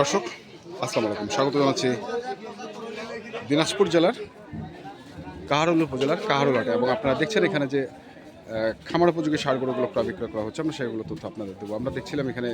দর্শক, আসসালামু আলাইকুম। স্বাগত জানাচ্ছি দিনাজপুর জেলার কাহারুল উপজেলার কাহারুল হাটে এবং আপনারা দেখছেন এখানে যে খামার উপযোগী সার গরুগুলো ক্রয় বিক্রয় করা হচ্ছে, আমরা সেগুলো তথ্য আপনাদের দেবো। আমরা দেখছিলাম এখানে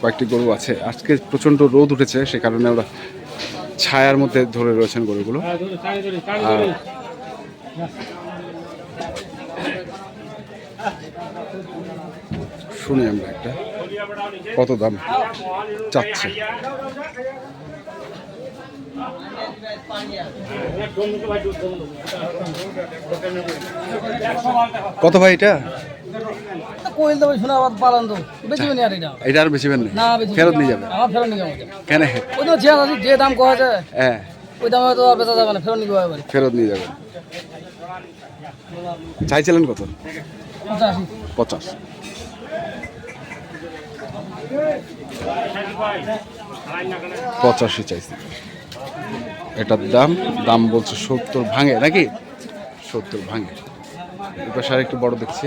কয়েকটি গরু আছে। আজকে প্রচণ্ড রোদ উঠেছে, সে কারণে ওরা ছায়ার মধ্যে ধরে রয়েছেন গরুগুলো। আর শুনি আমরা একটা। কত দাম চাচ্ছে? কত ভাই এটা? কোয়েল তো শোনা আবার পালন তো। বেশি নি আর এটা? এটা আর বেশি না? না বেশি ফেরত নিয়ে যাবে? আমার ফেরত নিয়ে যাব কেন? ওই তো যে দাম কয়া যায় হ্যাঁ। ওই দামে তো আর বেচা যাবে না ফেরত নিয়ে যাবে ফেরত নিয়ে যাবেন চাইছিলেন কত? পঁচাশি। পঞ্চাশ পঁচাশি চাইছি। এটার দাম দাম বলছে সত্তর ভাঙে নাকি? সত্তর ভাঙে। এবার আর একটু বড় দেখছি।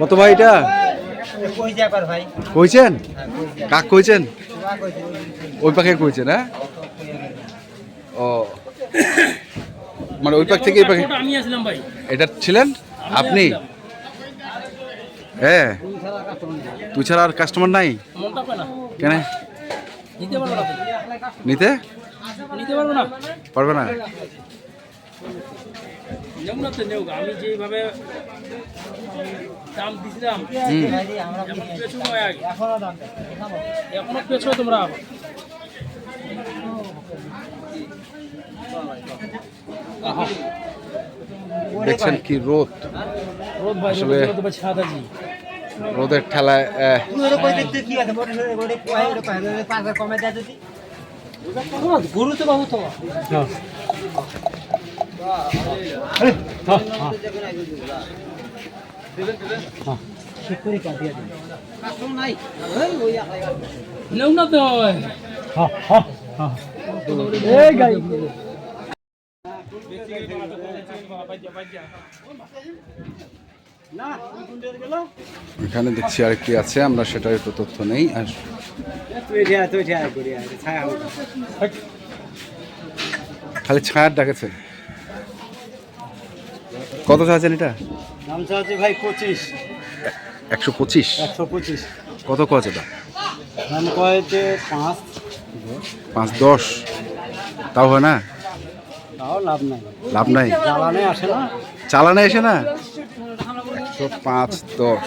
কত ভাই এটা? কইছেন? কাক কইছেন? ওই পাখে কইছেন হ্যাঁ? ও। মানে ওই পাখ থেকে এই পাখে আমি আসলাম ভাই। এটা ছিলেন? আপনি? হ্যাঁ। তুই ছাড়া আর কাস্টমার নাই? কেন? নিতে পারব না? নেব না তো নেব আমি যেভাবে দাম দিছিলাম এখন পেছো আগে। এখনও পেছো তোমরা দেখছেন কি রোদ। রোদ ভাই আসলে- রোদের ঠেলায় গরু তো বাবু তো নেও না তো। এই গাই এখানে দেখছি আরেকটি আছে আমরা সেটার একটু তথ্য নেই আর খালি ছায়ার ডাকেছে। কত চাচ্ছেন এটা দাম চাচ্ছে ভাই পঁচিশ। একশো পঁচিশ? একশো পঁচিশ। কত কচ এটা দাম কয়েছে পাঁচ? পাঁচ দশ। তাও হয় না? তাও লাভ নাই। লাভ নাই? চালানে আসে না? চালানে এসে না? একশো পাঁচ দশ।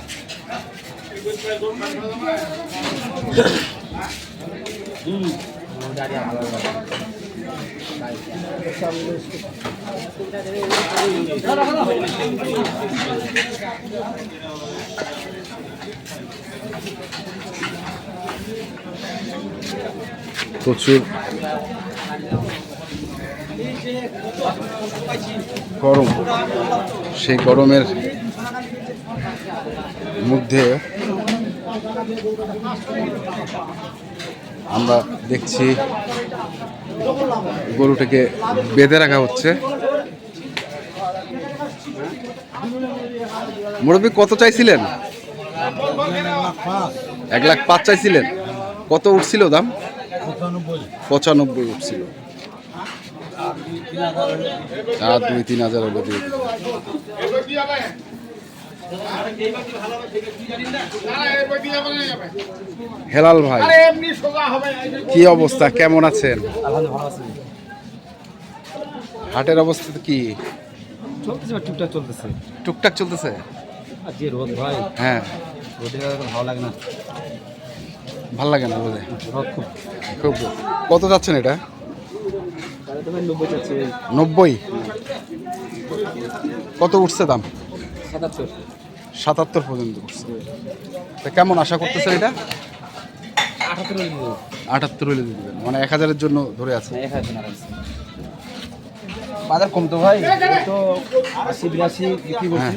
প্রচুর। গরম। সেই গরমের মধ্যে আমরা দেখছি গরুটাকে বেঁধে রাখা হচ্ছে। মুরব্বী, কত চাইছিলেন? এক লাখ পাঁচ চাইছিলেন। কত উঠছিল দাম? পঁচানব্বই উঠছিল। দুই, তিন হাজার হলে দিয়ে। হেলাল ভাই কি অবস্থা? কেমন আছেন? হাটের অবস্থা কি? চলতেছে টুকটাক চলতেছে। টুকটাক চলতেছে? যে রোদ ভাই হ্যাঁ। রোদে ভালো লাগে না। ভালো লাগে না রোদ? খুব। খুব। কত যাচ্ছেন এটা? নব্বই? কত উঠছে দাম? সাতাত্তর। সাতাত্তর পর্যন্ত উঠছে তা কেমন আশা করতেছেন এটা? আটাত্তর হলে দিয়ে দিবেন। মানে এক হাজারের জন্য ধরে আছে। আরামসে বাজার কম তো ভাই। তো আশি বিরাশি বিক্রি করছি।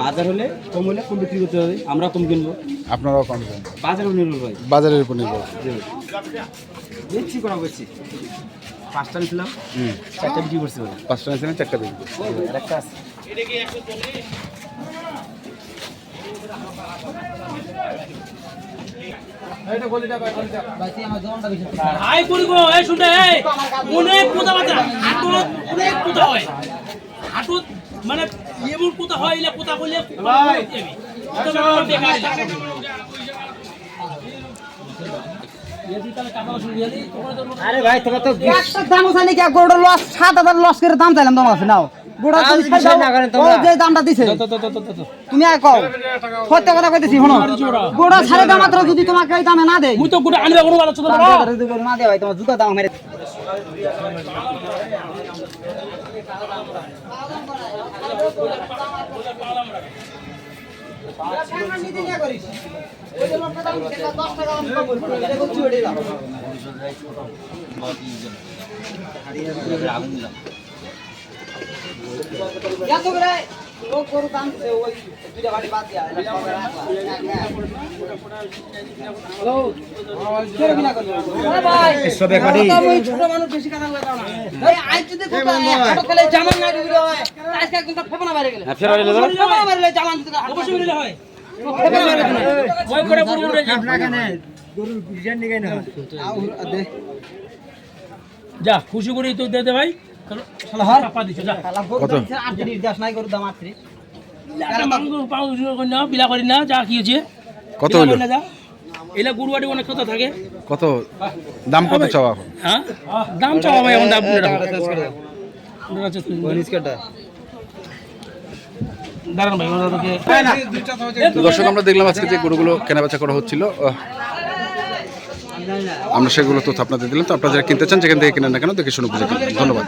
বাজার হলে কম হলে কম বিক্রি করতে হবে। আমরা কম কিনবো। আপনারাও কম দেন বাজার নির্ভর ভাই। বাজারের উপর নির্ভর। বেচছি করা বেচছি। পাঁচটা নিয়েছিলাম। চারটা বিক্রি করছি পাঁচটা নিয়েছিলেন চারটা দিবেন আর একটা আছে। হাই করিব এই শুনে এই অনেক পোতা বাতা হাটত অনেক পোতা হয় হাটত মানে এমন পোতা হয় পোতা করলে আরে ভাই তোমার তো দাম আছে নাকি লস সাত হাজার লস করে দাম চাইলাম তোমার কাছে নাও গোড়া তুমি ও যে দামটা দিছে। তুমি আর কও। সত্য কথা কইতেছি শোনো। গোড়া সাড়ে দাম মাত্র যদি তোমাকে এই দামে না দেয়। মুই তো গোটা আনবে কোনো আলোচনা করো। না দেয় ভাই তোমার জুতা দাম মেরে। করে লোক গরু ওই বাড়ি বাদ দিয়া ছোট মানুষ বেশি কথা বলে না। আজ যদি জামান না হয়, আজকে একদম ফেপনা বাইরে গেলে। ফেরা হইল তো? ফেপনা বাইরে জামান দিতে অবশ্যই হয় ফেপনা বাইরে গেলে। করে পুরো উড়ে যায়। যা খুশি করে তো দে দে ভাই কত? এলা অনেক কথা থাকে। কত? দাম কত চাওয়া হ্যাঁ? দাম চাওয়া ভাই এখন দাম দর্শক আমরা দেখলাম আজকে যে গরুগুলো কেনাবেচা করা হচ্ছিল। আমরা সেগুলো তথ্য আপনাদের দিলাম তো আপনারা যারা কিনতে চান, যেখান থেকে কিনেন না কেন, দেখে শুনে বুঝে। ধন্যবাদ